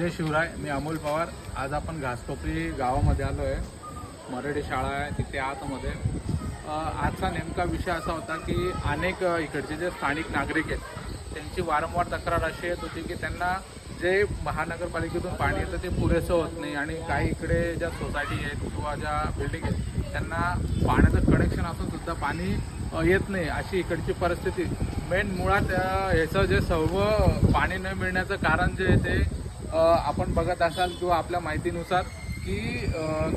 जय शिवराय मी अमोल पवार. आज आपण घासकोपरी गावामध्ये आलो आहे मराठी शाळा आहे तिथे आतमध्ये. आजचा नेमका विषय असा होता की अनेक इकडचे जे स्थानिक नागरिक आहेत त्यांची वारंवार तक्रार अशी येत होती की त्यांना जे महानगरपालिकेतून पाणी येतं ते पुरेसं होत नाही आणि काही इकडे ज्या सोसायटी आहेत किंवा ज्या बिल्डिंग आहेत त्यांना पाण्याचं कनेक्शन असून सुद्धा पाणी येत नाही अशी इकडची परिस्थिती. मेन मुळात याचं ह्याचं जे सर्व पाणी न मिळण्याचं कारण जे आहे ते आपण बघत असाल किंवा आपल्या माहितीनुसार की अ,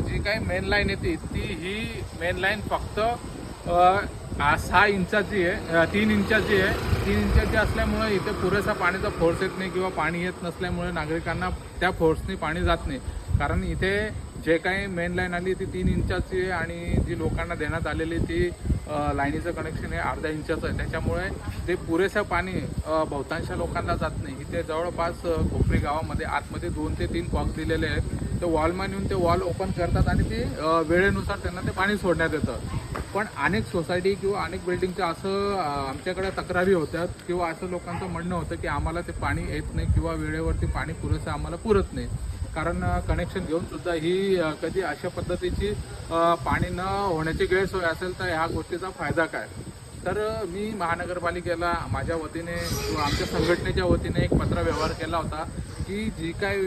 जी काही मेन लाईन येते ती ही मेन लाईन फक्त सहा इंचाची आहे तीन इंचाची आहे. तीन इंचाची असल्यामुळे इथे पुरेसा पाण्याचा फोर्स येत नाही किंवा पाणी येत नसल्यामुळे नागरिकांना त्या फोर्सने पाणी जात नाही. कारण इथे जे काही मेन लाईन आली ती तीन इंचाची आहे आणि जी लोकांना देण्यात आलेली ती लाईनीचं कनेक्शन हे अर्धा इंचाचं आहे. त्याच्यामुळे ते पुरेसं पाणी बहुतांश लोकांना जात नाही. इथे जवळपास खोपरी गावामध्ये आतमध्ये दोन ते तीन कॉक दिलेले आहेत. ते वॉलमॅन येऊन ते वॉल ओपन करतात आणि ते वेळेनुसार त्यांना ते पाणी सोडण्यात येतं. पण अनेक सोसायटी किंवा अनेक बिल्डिंगच्या असं आमच्याकडे तक्रारी होत्या किंवा असं लोकांचं म्हणणं होतं की आम्हाला ते पाणी येत नाही किंवा वेळेवरती पाणी पुरेसं आम्हाला पुरत नाही. कारण कनेक्शन घेऊन सुद्धा ही कधी अशा पद्धतीची पाणी न होण्याची गैरसोय असेल तर ह्या गोष्टीचा फायदा काय? तर मी महानगरपालिकेला माझ्या वतीने किंवा आमच्या संघटनेच्या वतीने एक पत्र व्यवहार केला होता की जी काय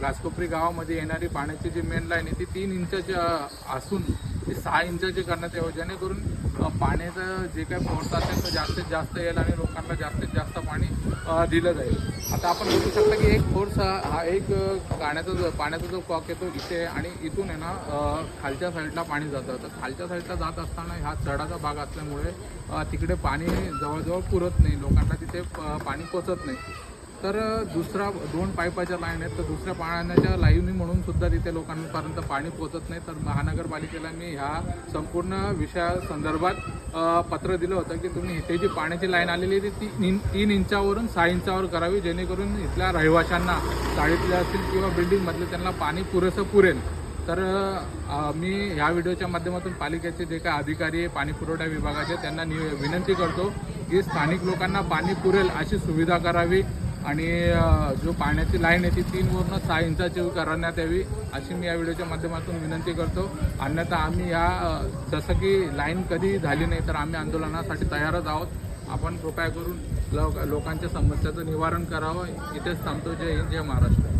घासकोपरी गावामध्ये येणारी पाण्याची जी मेन लाईन आहे ती तीन इंचाची असून ती सहा इंचाची करण्यात यावं जेणेकरून पाण्याचं जे काय फोर्स ते जास्तीत जास्त येईल आणि लोकांना जास्तीत जास्त पाणी दिलं जाईल. आता आपण बघू शकता की एक फोर्स हा एक गाण्याचा जो पाण्याचा जो कॉक येतो इथे आणि इथून आहे ना खालच्या साईडला पाणी जातं. तर खालच्या साईडला जात असताना ह्या चढाचा भाग असल्यामुळे तिकडे पाणी जवळजवळ पुरत नाही. लोकांना तिथे प- पाणी पोचत नाही. तर दुसरा दोन पाईपाच्या लाईन आहेत. तर दुसऱ्या पाण्याच्या लाईनी म्हणून सुद्धा तिथे लोकांपर्यंत पाणी पोचत नाही. तर महानगरपालिकेला मी ह्या संपूर्ण विषयासंदर्भात पत्र दिलं होतं की तुम्ही इथे जी पाण्याची लाईन आलेली आहे ती तीन तीन इंचावरून सहा इंचावर करावी जेणेकरून इथल्या रहिवाशांना चाळीतले असतील किंवा बिल्डिंगमधले त्यांना पाणी पुरेसं पुरेल. तर मी ह्या व्हिडिओच्या माध्यमातून पालिकेचे जे काही अधिकारी आहे पाणी पुरवठा विभागाचे त्यांना नि विनंती करतो की स्थानिक लोकांना पाणी पुरेल अशी सुविधा करावी. आणि जो पाण्याची लाईन आहे ती तीनवरनं सहा इंचाची करण्यात यावी अशी मी या व्हिडिओच्या माध्यमातून विनंती करतो. अन्यथा आम्ही या जसं की लाईन कधी झाली नाही तर आम्ही आंदोलनासाठी तयारच आहोत. आपण कृपया करून लोक लोकांच्या समस्याचं निवारण करावं. इथेच थांबतो. जय हिंद जय महाराष्ट्र.